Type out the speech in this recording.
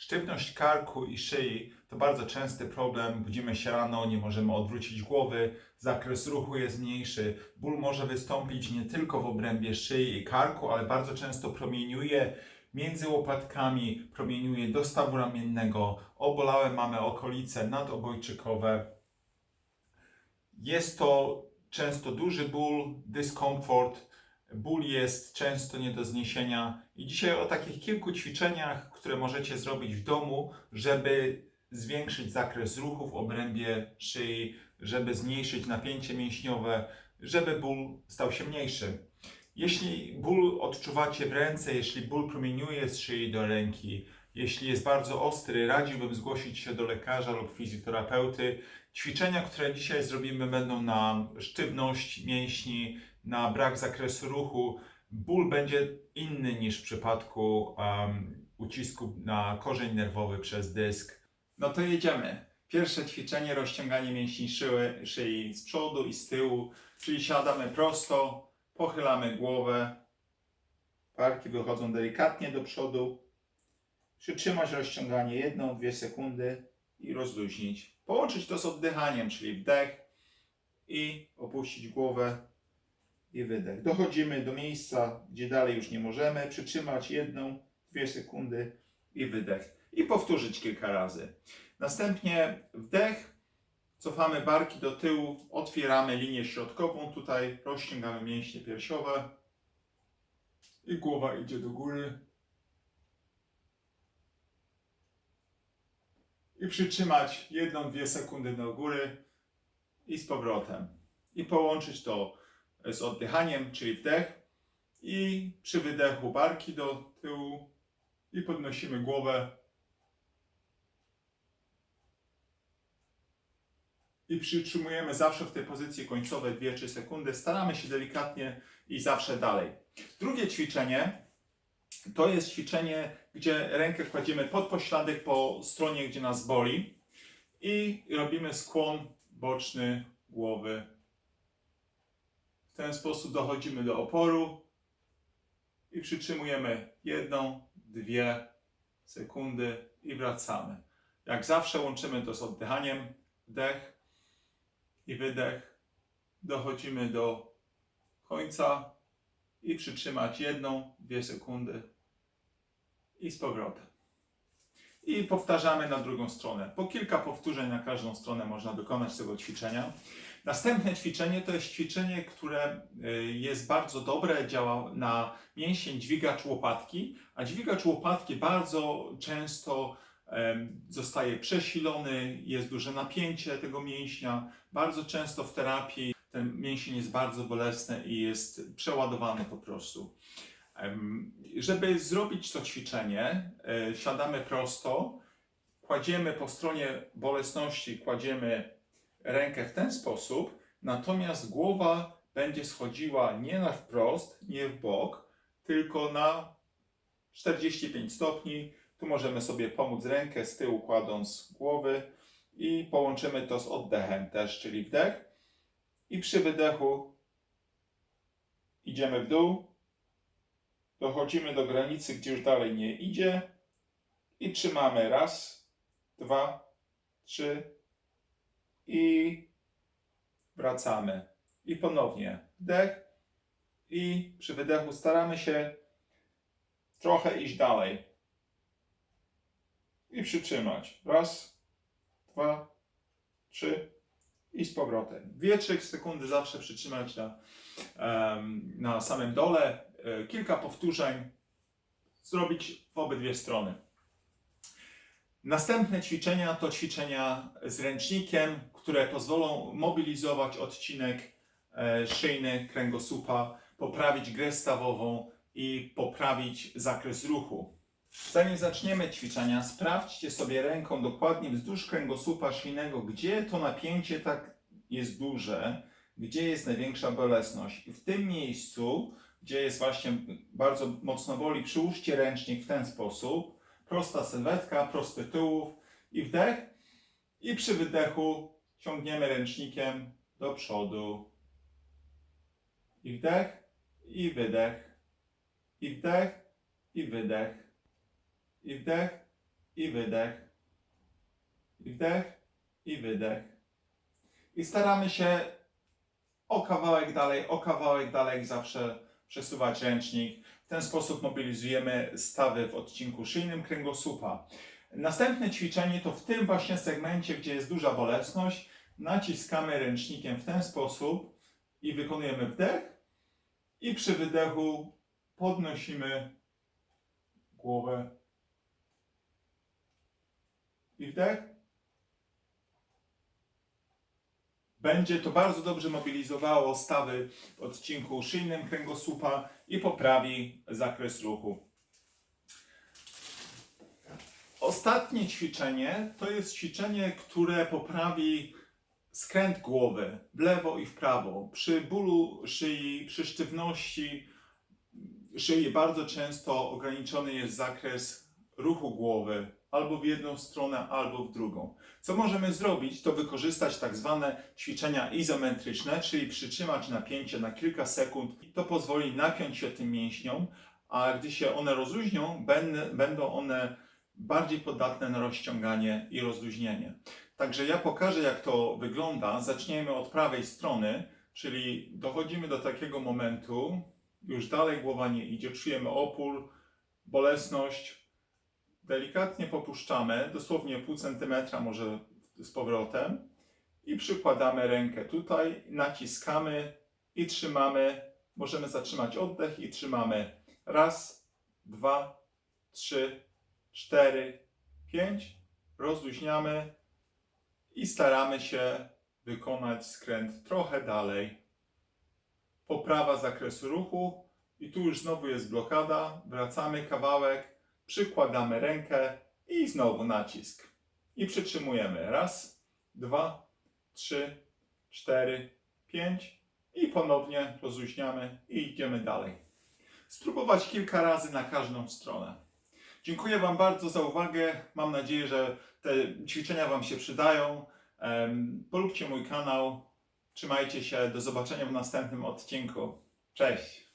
Sztywność karku i szyi to bardzo częsty problem. Budzimy się rano, nie możemy odwrócić głowy, zakres ruchu jest mniejszy. Ból może wystąpić nie tylko w obrębie szyi i karku, ale bardzo często promieniuje między łopatkami, promieniuje do stawu ramiennego. Obolałe mamy okolice nadobojczykowe. Jest to często duży ból, dyskomfort. Ból jest często nie do zniesienia i dzisiaj o takich kilku ćwiczeniach, które możecie zrobić w domu, żeby zwiększyć zakres ruchu w obrębie szyi, żeby zmniejszyć napięcie mięśniowe, żeby ból stał się mniejszy. Jeśli ból odczuwacie w ręce, jeśli ból promieniuje z szyi do ręki, jeśli jest bardzo ostry, radziłbym zgłosić się do lekarza lub fizjoterapeuty. Ćwiczenia, które dzisiaj zrobimy, będą na sztywność mięśni, na brak zakresu ruchu. Ból będzie inny niż w przypadku um, ucisku na korzeń nerwowy przez dysk. No to jedziemy. Pierwsze ćwiczenie rozciąganie mięśni szyły, szyi z przodu i z tyłu, czyli siadamy prosto, pochylamy głowę, barki wychodzą delikatnie do przodu, przytrzymać rozciąganie jedną, dwie sekundy i rozluźnić. Połączyć to z oddychaniem, czyli wdech i opuścić głowę i wydech. Dochodzimy do miejsca, gdzie dalej już nie możemy. Przytrzymać jedną, dwie sekundy i wydech. I powtórzyć kilka razy. Następnie wdech, cofamy barki do tyłu, otwieramy linię środkową. Tutaj rozciągamy mięśnie piersiowe i głowa idzie do góry. I przytrzymać jedną, dwie sekundy do góry i z powrotem. I połączyć to z oddychaniem, czyli wdech i przy wydechu barki do tyłu i podnosimy głowę i przytrzymujemy zawsze w tej pozycji końcowej 2-3 sekundy. Staramy się delikatnie i zawsze dalej. Drugie ćwiczenie to jest ćwiczenie, gdzie rękę kładziemy pod pośladek po stronie, gdzie nas boli i robimy skłon boczny głowy w ten sposób dochodzimy do oporu i przytrzymujemy jedną, dwie sekundy i wracamy. Jak zawsze łączymy to z oddychaniem. Wdech i wydech. Dochodzimy do końca i przytrzymać jedną, dwie sekundy i z powrotem. I powtarzamy na drugą stronę. Po kilka powtórzeń na każdą stronę można wykonać tego ćwiczenia. Następne ćwiczenie to jest ćwiczenie, które y, jest bardzo dobre, działa na mięsień dźwigacz łopatki, a dźwigacz łopatki bardzo często zostaje przesilony, jest duże napięcie tego mięśnia. Bardzo często w terapii ten mięsień jest bardzo bolesny i jest przeładowany po prostu. Żeby zrobić to ćwiczenie, e, siadamy prosto, kładziemy po stronie bolesności, kładziemy rękę w ten sposób, natomiast głowa będzie schodziła nie na wprost, nie w bok, tylko na 45 stopni. Tu możemy sobie pomóc rękę z tyłu kładąc głowy i połączymy to z oddechem też, czyli wdech. I przy wydechu idziemy w dół, dochodzimy do granicy, gdzie już dalej nie idzie i trzymamy raz, dwa, trzy, i wracamy. I ponownie wdech i przy wydechu staramy się trochę iść dalej. I przytrzymać. Raz, dwa, trzy i z powrotem. Dwie, trzy sekundy zawsze przytrzymać na, na samym dole. E, Kilka powtórzeń zrobić w obydwie strony. Następne ćwiczenia to ćwiczenia z ręcznikiem, które pozwolą mobilizować odcinek e, szyjny kręgosłupa, poprawić grę stawową i poprawić zakres ruchu. Zanim zaczniemy ćwiczenia, sprawdźcie sobie ręką dokładnie wzdłuż kręgosłupa szyjnego, gdzie to napięcie tak jest duże, gdzie jest największa bolesność. I w tym miejscu, gdzie jest właśnie bardzo mocno boli, przyłóżcie ręcznik w ten sposób prosta sylwetka, prosty tułów i wdech. I przy wydechu ciągniemy ręcznikiem do przodu. I wdech, i wydech. I wdech, i wydech. I wdech, i wydech, i wdech, i wydech. I staramy się o kawałek dalej, o kawałek dalej zawsze przesuwać ręcznik. W ten sposób mobilizujemy stawy w odcinku szyjnym kręgosłupa. Następne ćwiczenie to w tym właśnie segmencie, gdzie jest duża bolesność, naciskamy ręcznikiem w ten sposób i wykonujemy wdech i przy wydechu podnosimy głowę i wdech. Będzie to bardzo dobrze mobilizowało stawy w odcinku szyjnym kręgosłupa i poprawi zakres ruchu. Ostatnie ćwiczenie to jest ćwiczenie, które poprawi skręt głowy w lewo i w prawo. Przy bólu szyi, przy sztywności szyi bardzo często ograniczony jest zakres ruchu głowy albo w jedną stronę, albo w drugą. Co możemy zrobić, to wykorzystać tak zwane ćwiczenia izometryczne, czyli przytrzymać napięcie na kilka sekund. To pozwoli napiąć się tym mięśniom, a gdy się one rozluźnią, będą one bardziej podatne na rozciąganie i rozluźnienie. Także ja pokażę, jak to wygląda. Zaczniemy od prawej strony, czyli dochodzimy do takiego momentu, już dalej głowa nie idzie, czujemy opór, bolesność, delikatnie popuszczamy, dosłownie pół centymetra może z powrotem i przykładamy rękę tutaj, naciskamy i trzymamy. Możemy zatrzymać oddech i trzymamy. Raz, dwa, trzy, cztery, pięć. Rozluźniamy i staramy się wykonać skręt trochę dalej. Poprawa zakresu ruchu i tu już znowu jest blokada. Wracamy kawałek, przykładamy rękę i znowu nacisk. I przytrzymujemy. Raz, dwa, trzy, cztery, pięć i ponownie rozluźniamy i idziemy dalej. Spróbować kilka razy na każdą stronę. Dziękuję Wam bardzo za uwagę. Mam nadzieję, że te ćwiczenia Wam się przydają. Polubcie mój kanał. Trzymajcie się. Do zobaczenia w następnym odcinku. Cześć!